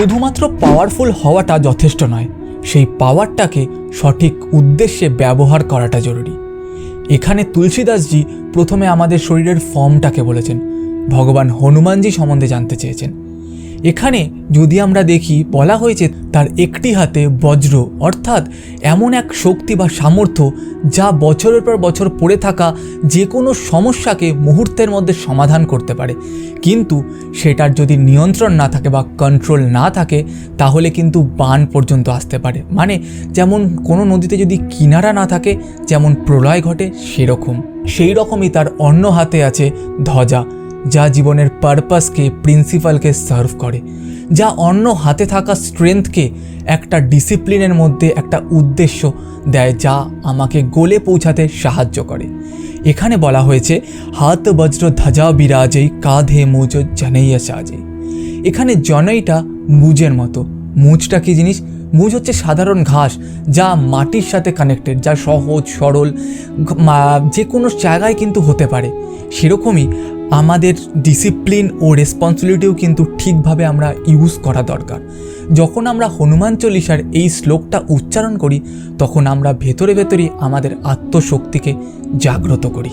শুধুমাত্র পাওয়ারফুল হওয়াটা যথেষ্ট নয়, সেই পাওয়ারটাকে সঠিক উদ্দেশ্যে ব্যবহার করাটা জরুরি। এখানে তুলসীদাসজি প্রথমে আমাদের শরীরের ফর্মটাকে বলেছেন, ভগবান হনুমানজি সম্বন্ধে জানতে চেয়েছেন। এখানে যদি আমরা দেখি, বলা হয়েছে তার একটি হাতে বজ্র, অর্থাৎ এমন এক শক্তি বা সামর্থ্য যা বছরের পর বছর পড়ে থাকা যে কোনো সমস্যাকে মুহূর্তের মধ্যে সমাধান করতে পারে। কিন্তু সেটার যদি নিয়ন্ত্রণ না থাকে বা কন্ট্রোল না থাকে, তাহলে কিন্তু বান পর্যন্ত আসতে পারে। মানে যেমন কোনো নদীতে যদি কিনারা না থাকে, যেমন প্রলয় ঘটে, সেরকম। সেই রকমই তার অন্য হাতে আছে ধ্বজা। যা জীবনের পারপাসকে, প্রিন্সিপালকে সার্ভ করে, যা অন্য হাতে থাকা স্ট্রেংথকে একটা ডিসিপ্লিনের মধ্যে একটা উদ্দেশ্য দেয় যা আমাকে গোলে পৌঁছাতে সাহায্য করে। এখানে বলা হয়েছে, হাত বজ্র ধ্বজা বিরাজেই, কাঁধে মুজ জানাইয়া সাজে। এখানে জনইটা মুজের মতো। মুজটা কি জিনিস? মুজ হচ্ছে সাধারণ ঘাস যা মাটির সাথে কানেক্টেড যা সহজ, সরল যে কোনো জায়গায় কিন্তু হতে পারে। সেরকমই আমাদের ডিসিপ্লিন ও রেসপন্সিবিলিটিও কিন্তু ঠিকভাবে আমরা ইউজ করা দরকার। যখন আমরা হনুমান চল্লিশার এই শ্লোকটা উচ্চারণ করি, তখন আমরা ভেতরে ভেতরেই আমাদের আত্মশক্তিকে জাগ্রত করি।